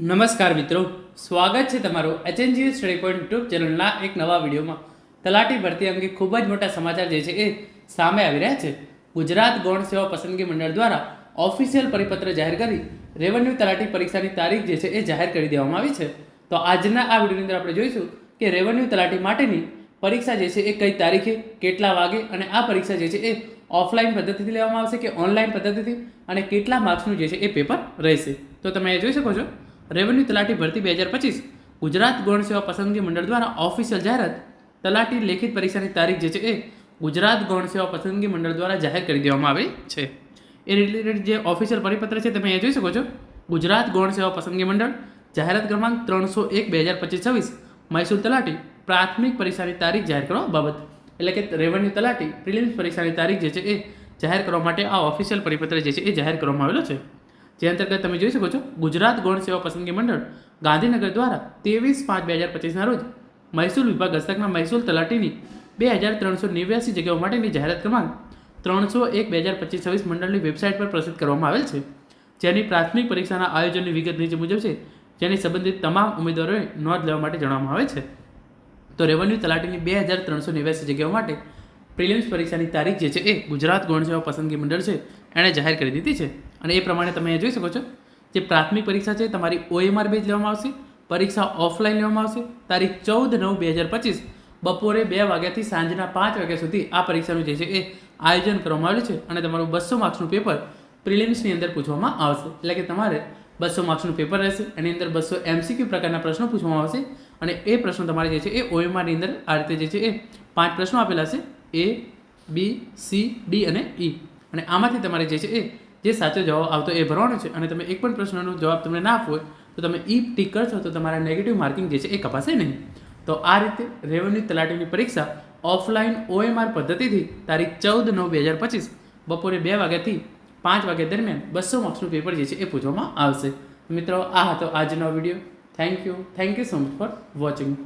નમસ્કાર મિત્રો. સ્વાગત છે તમારું એચએનજીએસ સ્ટડી પોઈન્ટ યુટ્યુબ ચેનલના એક નવા વિડીયોમાં. તલાટી ભરતી અંગે ખૂબ જ મોટા સમાચાર જે છે એ સામે આવી રહ્યા છે. ગુજરાત ગૌણ સેવા પસંદગી મંડળ દ્વારા ઓફિશિયલ પરિપત્ર જાહેર કરી રેવન્યુ તલાટી પરીક્ષાની તારીખ જે છે એ જાહેર કરી દેવામાં આવી છે. તો આજના આ વિડીયોની અંદર આપણે જોઈશું કે રેવન્યુ તલાટી માટેની પરીક્ષા જે છે એ કઈ તારીખે, કેટલા વાગે અને આ પરીક્ષા જે છે એ ઓફલાઈન પદ્ધતિથી લેવામાં આવશે કે ઓનલાઈન પદ્ધતિથી અને કેટલા માર્ક્સનું જે છે એ પેપર રહેશે. તો તમે જોઈ શકો છો. રેવન્યુ તલાટી ભરતી બે હજાર પચીસ. ગુજરાત ગૌણ સેવા પસંદગી મંડળ દ્વારા ઓફિશિયલ જાહેરાત તલાટી લેખિત પરીક્ષાની તારીખ જે છે એ ગુજરાત ગૌણ સેવા પસંદગી મંડળ દ્વારા જાહેર કરી દેવામાં આવી છે. એ રિલેટેડ જે ઓફિશિયલ પરિપત્ર છે તમે એ જોઈ શકો છો. ગુજરાત ગૌણ સેવા પસંદગી મંડળ, જાહેરાત ક્રમાંક ત્રણસો એક બે હજાર પચીસ છવ્વીસ. મૈસૂર તલાટી પ્રાથમિક પરીક્ષાની તારીખ જાહેર કરવા બાબત. એટલે કે રેવન્યુ તલાટી પ્રિલિમ્સ પરીક્ષાની તારીખ જે છે એ જાહેર કરવા માટે આ ઓફિશિયલ પરિપત્ર જે છે એ જાહેર કરવામાં આવેલો છે. જે અંતર્ગત તમે જોઈ શકો છો, ગુજરાત ગૌણ સેવા પસંદગી મંડળ ગાંધીનગર દ્વારા ત્રેવીસ પાંચ બે હજાર પચીસના રોજ મહેસૂલ વિભાગ હસ્તકના મહેસૂલ તલાટીની બે હજાર ત્રણસો નેવ્યાસી જગ્યાઓ માટેની જાહેરાત ક્રમાંક ત્રણસો એક બે હજાર પચીસ છવ્વીસ મંડળની વેબસાઇટ પર પ્રસિદ્ધ કરવામાં આવેલ છે. જેની પ્રાથમિક પરીક્ષાના આયોજનની વિગત નીચે મુજબ છે, જેની સંબંધિત તમામ ઉમેદવારોએ નોંધ લેવા માટે જણાવવામાં આવે છે. તો રેવન્યુ તલાટીની બે હજાર ત્રણસો નેવ્યાસી જગ્યાઓ માટે પ્રિલિમ્સ પરીક્ષાની તારીખ જે છે એ ગુજરાત ગૌણ સેવા પસંદગી મંડળ છે, એણે જાહેર કરી દીધી છે. અને એ પ્રમાણે તમે જોઈ શકો છો જે પ્રાથમિક પરીક્ષા છે, તમારી ઓએમઆર બેઝ લેવામાં આવશે, પરીક્ષા ઓફલાઈન લેવામાં આવશે. તારીખ ચૌદ નવ બે હજાર પચીસ બપોરે બે વાગ્યાથી સાંજના પાંચ વાગ્યા સુધી આ પરીક્ષાનું જે છે એ આયોજન કરવામાં આવ્યું છે અને તમારું બસો માર્ક્સનું પેપર પ્રિલિમ્સની અંદર પૂછવામાં આવશે. એટલે કે તમારે બસો માર્ક્સનું પેપર રહેશે, એની અંદર બસો એમસીક્યુ પ્રકારના પ્રશ્નો પૂછવામાં આવશે અને એ પ્રશ્નો તમારે જે છે એ ઓએમઆરની અંદર આ રીતે જે છે એ પાંચ પ્રશ્નો આપેલા છે એ બી સી ડી અને ઈ અને આમાંથી તમારે જે છે એ જે સાચો જવાબ આવતો એ ભરવાનો છે. અને તમે એક પણ પ્રશ્નનો જવાબ તમને ના આપવો તો તમે ઈ ટીક કરશો તો તમારા નેગેટિવ માર્કિંગ જે છે એ કપાશે નહીં. તો આ રીતે રેવન્યુ તલાટીની પરીક્ષા ઓફલાઈન ઓએમઆર પદ્ધતિથી તારીખ ચૌદ નવ બે હજાર પચીસ બપોરે બે વાગ્યાથી પાંચ વાગ્યા દરમિયાન બસો માર્ક્સનું પેપર જે છે એ પૂછવામાં આવશે. મિત્રો, આ હતો આજનો video thank you thank you so much for watching